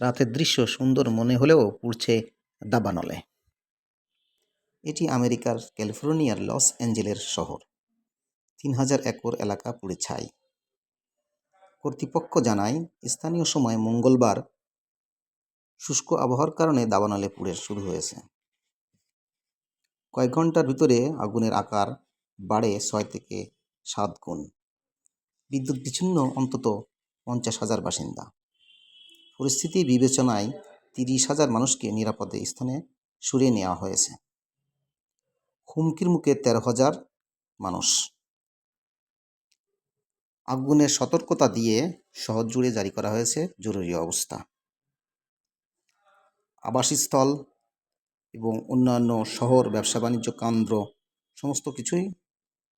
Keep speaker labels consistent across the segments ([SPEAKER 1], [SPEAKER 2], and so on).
[SPEAKER 1] রাতের দৃশ্য সুন্দর মনে হলেও পুড়ছে দাবানলে। এটি আমেরিকার ক্যালিফোর্নিয়ার লস অ্যাঞ্জেলের শহর। তিন হাজার একর এলাকা পুড়ে ছাই। কর্তৃপক্ষ জানায়, স্থানীয় সময় মঙ্গলবার শুষ্ক আবহাওয়ার কারণে দাবানলে পুড়ে শুরু হয়েছে। কয়েক ঘণ্টার ভিতরে আগুনের আকার বাড়ে ছয় থেকে সাত গুণ। বিদ্যুৎ বিচ্ছিন্ন অন্তত পঞ্চাশ হাজার বাসিন্দা। পরিস্থিতি বিবেচনায় তিরিশ হাজার মানুষকে নিরাপদে স্থানে সরিয়ে নেওয়া হয়েছে। হুমকির মুখে তেরো হাজার মানুষ। আগুনের সতর্কতা দিয়ে শহর জুড়ে জারি করা হয়েছে জরুরি অবস্থা। আবাসস্থল এবং অন্যান্য শহর, ব্যবসা, বাণিজ্য কেন্দ্র সমস্ত কিছুই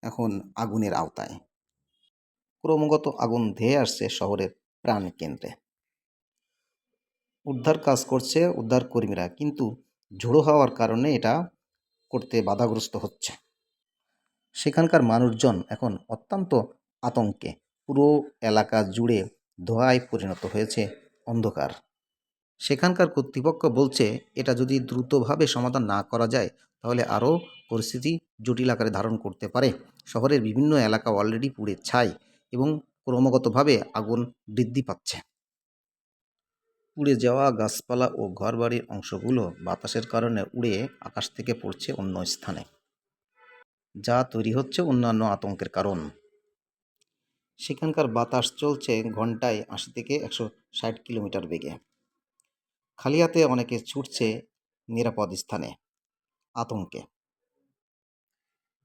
[SPEAKER 1] এখন আগুনের আওতায়। ক্রমাগত আগুন ধেয়ে আসছে শহরের প্রাণকেন্দ্রে। উদ্ধার কাজ করছে উদ্ধার কর্মীরা। কিন্তু ঝোড়ো হওয়ার কারণে এটা করতে বাধাগ্রস্ত হচ্ছে। সেখানকার মানুষজন এখন অত্যন্ত আতঙ্কে। পুরো এলাকা জুড়ে ধোঁয়ায় পরিণত হয়েছে অন্ধকার। সেখানকার কর্তৃপক্ষ বলছে, এটা যদি দ্রুতভাবে সমাধান না করা যায়, তাহলে আরও পরিস্থিতি জটিল আকারে ধারণ করতে পারে। শহরের বিভিন্ন এলাকা অলরেডি পুড়ে ছাই এবং ক্রমাগতভাবে আগুন বৃদ্ধি পাচ্ছে। পুড়ে যাওয়া গাছপালা ও ঘরবাড়ির অংশগুলো বাতাসের কারণে উড়ে আকাশ থেকে পড়ছে অন্য স্থানে। যা তৈরি হচ্ছে অন্যান্য আতঙ্কের কারণ। সেখানকার বাতাস চলছে ঘন্টায় আশি থেকে একশো ষাট কিলোমিটার বেগে। খালি হাতে অনেকে ছুটছে নিরাপদ স্থানে আতঙ্কে।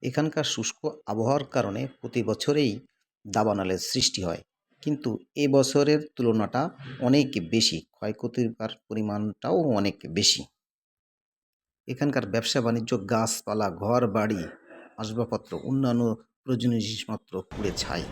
[SPEAKER 1] এখানকার শুষ্ক আবহাওয়ার কারণে প্রতি বছরেই দাবানলের সৃষ্টি হয়। কিন্তু এ বছরের তুলনাটা অনেক বেশি। ক্ষয়ক্ষতির পরিমাণটাও অনেক বেশি। এখানকার ব্যবসা বাণিজ্য, গাছপালা ঘর বাড়ি আসবাবপত্র, অন্যান্য প্রয়োজনীয় জিনিসপত্র পুড়ে ছাই।